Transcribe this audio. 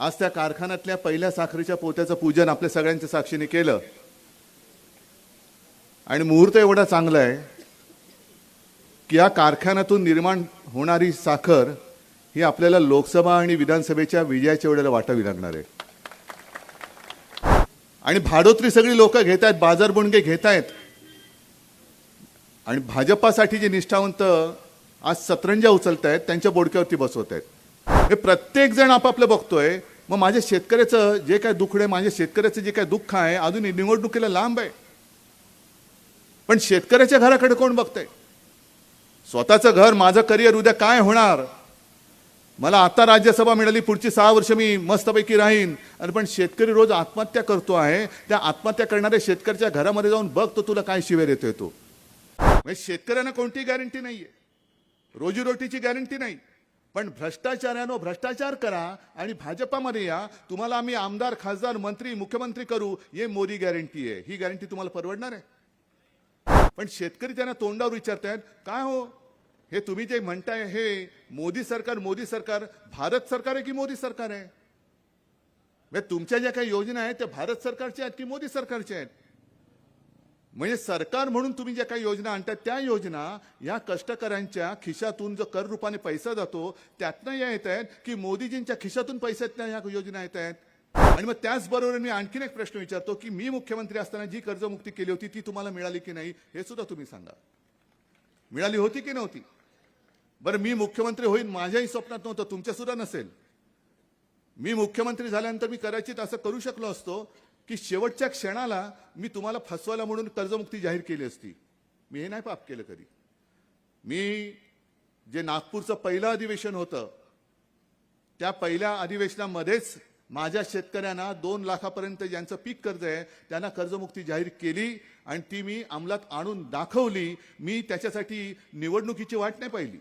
आज त्या कारखान्यातल्या पहिल्या साखरेच्या पोत्याचं पूजन आपल्या सगळ्यांच्या साक्षीने केलं. आणि मुहूर्त एवढा चांगला आहे की या कारखान्यातून निर्माण होणारी साखर ही आपल्याला लोकसभा आणि विधानसभेच्या विजयाच्या वेळेला वाटावी लागणार आहे. आणि भाडोत्री सगळी लोक घेत आहेत बाजार बुणगे घेत आहेत आणि भाजपासाठी जे निष्ठावंत आज सतरंजा उचलत आहेत त्यांच्या बोडक्यावरती बसवत आहेत हे प्रत्येक जण आपापलं बघतोय मग माझ्या शेतकऱ्याचं जे काय दुःख आहे माझ्या शेतकऱ्याचं जे काय दुःख आहे अजून निवडणुकीला लांब आहे. पण शेतकऱ्याच्या घराकडे कोण बघतंय? स्वतःचं घर माझं करिअर उद्या काय होणार? मला आता राज्यसभा मिळाली पुढची सहा वर्ष मी मस्तपैकी राहीन. आणि पण शेतकरी रोज आत्महत्या करतो आहे त्या आत्महत्या करणाऱ्या शेतकऱ्याच्या घरामध्ये जाऊन बघ तो तुला काय शिवेर येतोय तो. म्हणजे शेतकऱ्यांना कोणती गॅरंटी नाहीये. रोजीरोटीची गॅरंटी नाही. पण भ्रष्टाचारानं भ्रष्टाचार करा आणि भाजपामध्ये या. तुम्हाला आम्ही आमदार खासदार मंत्री मुख्यमंत्री करू हे मोदी गॅरंटी आहे. ही गॅरंटी तुम्हाला परवडणार आहे? पण शेतकरी त्यांना तोंडावर विचारतायत काय हो? हे तुम्ही जे म्हणताय हे मोदी सरकार मोदी सरकार भारत सरकार आहे की मोदी सरकार आहे? म्हणजे तुमच्या ज्या काही योजना आहेत त्या भारत सरकारच्या आहेत की मोदी सरकारच्या आहेत? म्हणजे सरकार म्हणून तुम्ही ज्या काही योजना आणतात त्या योजना या कष्टकऱ्यांच्या खिशातून जो कर रूपाने पैसा जातो त्यातनं या येत आहेत की मोदीजींच्या खिशातून पैशातनं या योजना येत आहेत? आणि मग त्याचबरोबर मी आणखीन एक प्रश्न विचारतो की मी मुख्यमंत्री असताना जी कर्जमुक्ती केली होती ती तुम्हाला मिळाली की नाही हे सुद्धा तुम्ही सांगा. मिळाली होती की नव्हती? बरं मी मुख्यमंत्री होईन माझ्याही स्वप्नात नव्हतं तुमच्या सुद्धा नसेल. मी मुख्यमंत्री झाल्यानंतर मी कदाचित असं करू शकलो असतो की शेवटच्या क्षणाला मी तुम्हाला फसवायला म्हणून कर्जमुक्ती जाहीर केली असती. मी हे नाही पाप केलं कधी. मी जे नागपूरचं पहिलं अधिवेशन होतं त्या पहिल्या अधिवेशनामध्येच माझ्या शेतकऱ्यांना दोन लाखापर्यंत ज्यांचं पीक कर्ज आहे त्यांना कर्जमुक्ती जाहीर केली आणि ती मी अंमलात आणून दाखवली. मी त्याच्यासाठी निवडणुकीची वाट नाही पाहिली.